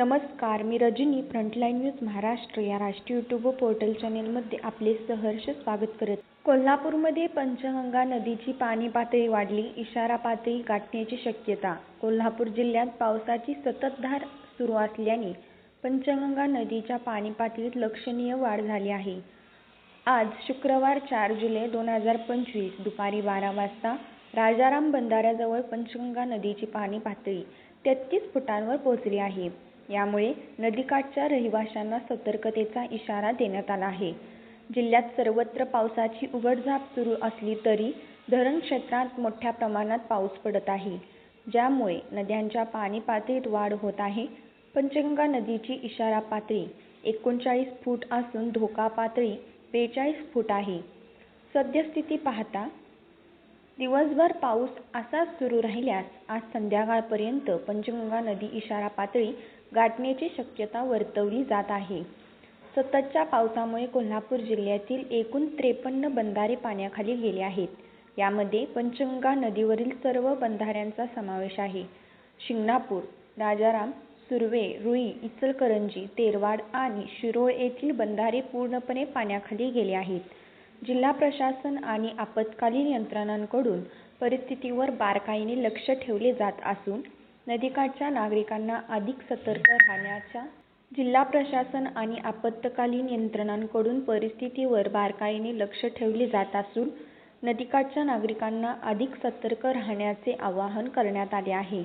नमस्कार मी Rajani frontline news Maharashtra या राष्ट्रीय यूट्यूब पोर्टल चॅनेलमध्ये आपले सहर्ष स्वागत करत. कोल्हापूरमध्ये पंचगंगा नदीची पाणी पातळी वाढली इशारा पातळी गाठण्याची शक्यता. कोल्हापूर जिल्ह्यात पावसाची सततधार सुरू असल्याने पंचगंगा नदीच्या पाणी पातळीत लक्षणीय वाढ झाली आहे. आज शुक्रवार चार जुलै दोन हजार पंचवीस दुपारी बारा वाजता राजाराम बंधाऱ्याजवळ पंचगंगा नदीची पाणी पातळी तेहतीस फुटांवर पोहोचली आहे. यामुळे नदीकाठच्या रहिवाशांना सतर्कतेचा इशारा देण्यात आला आहे. जिल्ह्यात सर्वत्र पावसाची उघडझाप सुरू असली तरी धरण क्षेत्रात मोठ्या प्रमाणात पाऊस पडत आहे. ज्यामुळे नद्यांच्या पाणी पातळीत वाढ होत आहे. पंचगंगा नदीची इशारा पातळी एकोणचाळीस फूट असून धोका पातळी बेचाळीस फूट आहे. सद्यस्थिती पाहता दिवसभर पाऊस असाच सुरू राहिल्यास आज संध्याकाळपर्यंत पंचगंगा नदी इशारा पातळी गाठण्याची शक्यता वर्तवली जात आहे. सततच्या पावसामुळे कोल्हापूर जिल्ह्यातील एकूण त्रेपन्न बंधारे पाण्याखाली गेले आहेत. यामध्ये पंचगंगा नदीवरील सर्व बंधाऱ्यांचा समावेश आहे. शिंगणापूर राजाराम सुर्वे रुई इचलकरंजी तेरवाड आणि शिरोळ येथील बंधारे पूर्णपणे पाण्याखाली गेले आहेत. जिल्हा प्रशासन आणि आपत्कालीन यंत्रणांकडून परिस्थितीवर बारकाईने लक्ष ठेवले जात असून नदीकाठच्या नागरिकांना अधिक सतर्क राहण्याच्या जिल्हा प्रशासन आणि आपत्कालीन यंत्रणांकडून परिस्थितीवर बारकाईने लक्ष ठेवले जात असून नदीकाठच्या नागरिकांना अधिक सतर्क राहण्याचे आवाहन करण्यात आले आहे.